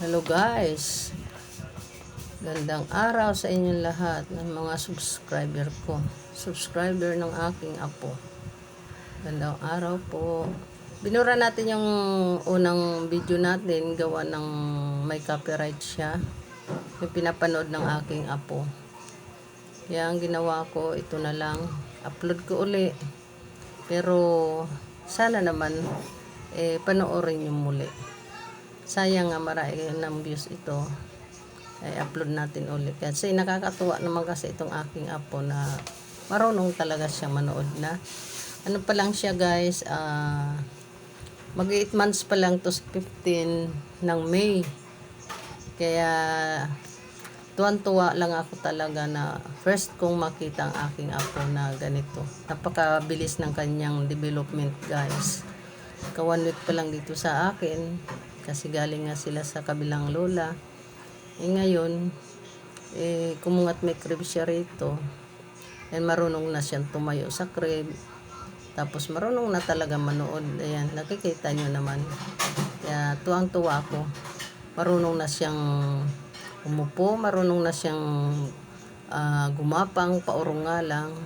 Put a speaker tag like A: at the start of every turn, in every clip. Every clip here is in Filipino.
A: Hello guys. Gandang araw sa inyong lahat ng mga subscriber ko. Subscriber ng aking apo. Gandang araw po. Binura natin yung unang video natin gawa ng may copyright siya. Yung pinapanood ng aking apo. Kaya ang ginawa ko, ito na lang. Upload ko uli. Pero sana naman eh panoorin yung muli sayang nga marami ng views ito. Ay upload natin ulit. Kasi nakakatuwa naman kasi itong aking apo na marunong talaga siya manood na. Ano pa lang siya guys ah mag 8 months pa lang to sa 15 ng May. Kaya tuwan-tuwa lang ako talaga na first kong makita ang aking apo na ganito. Napakabilis ng kanyang development guys. Ka one week pa lang dito sa akin kasi galing nga sila sa kabilang lola. Eh ngayon eh kumungat may crib siya rito. And marunong na siyang tumayo sa crib tapos marunong na talaga manood. Ayan nakikita nyo naman. Kaya tuwang tuwa ako. Marunong na siyang umupo marunong na siyang ah, gumapang paurong nga lang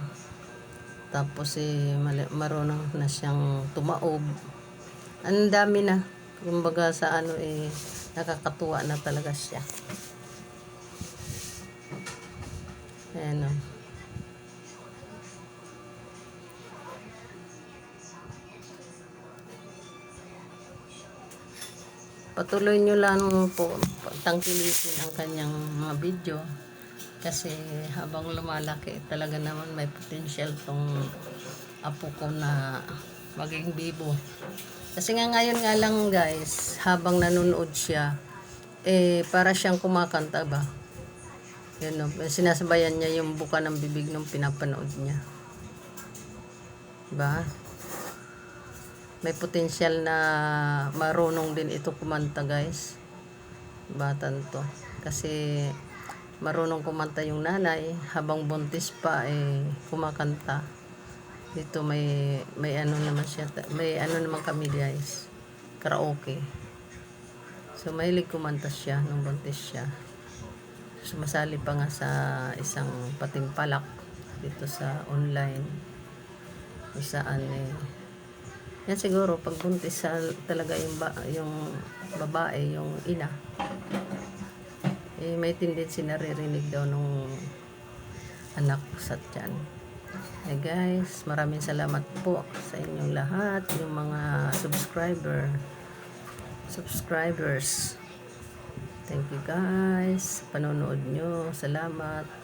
A: tapos eh marunong na siyang tumaob. Ang dami na kumbaga sa ano eh nakakatuwa na talaga siya. Ayan o. Patuloy nyo lang po tangkilikin ang kanyang mga video. Kasi habang lumalaki talaga naman may potential tong apo ko na maging bibo. Kasi nga ngayon nga lang guys habang nanonood siya eh para siyang kumakanta ba? Yun no, sinasabayan niya yung buka ng bibig nung pinapanood niya. Ba may potensyal na marunong din ito kumanta guys. Batan to kasi marunong kumanta yung nanay habang buntis pa eh kumakanta dito may may ano naman siya may ano naman kami guys. Karaoke. So mahilig kumanta siya nung buntis siya. Sumasali pa nga sa isang patimpalak dito sa online. Kung saan eh. Yan siguro pag buntis sa talaga yung, ba, yung babae, yung ina. Eh, may tendency na ririnig daw nung anak sa tiyan. Eh guys, maraming salamat po sa inyong lahat, yung mga subscriber, subscribers. Thank you guys. Panonood nyo. Salamat.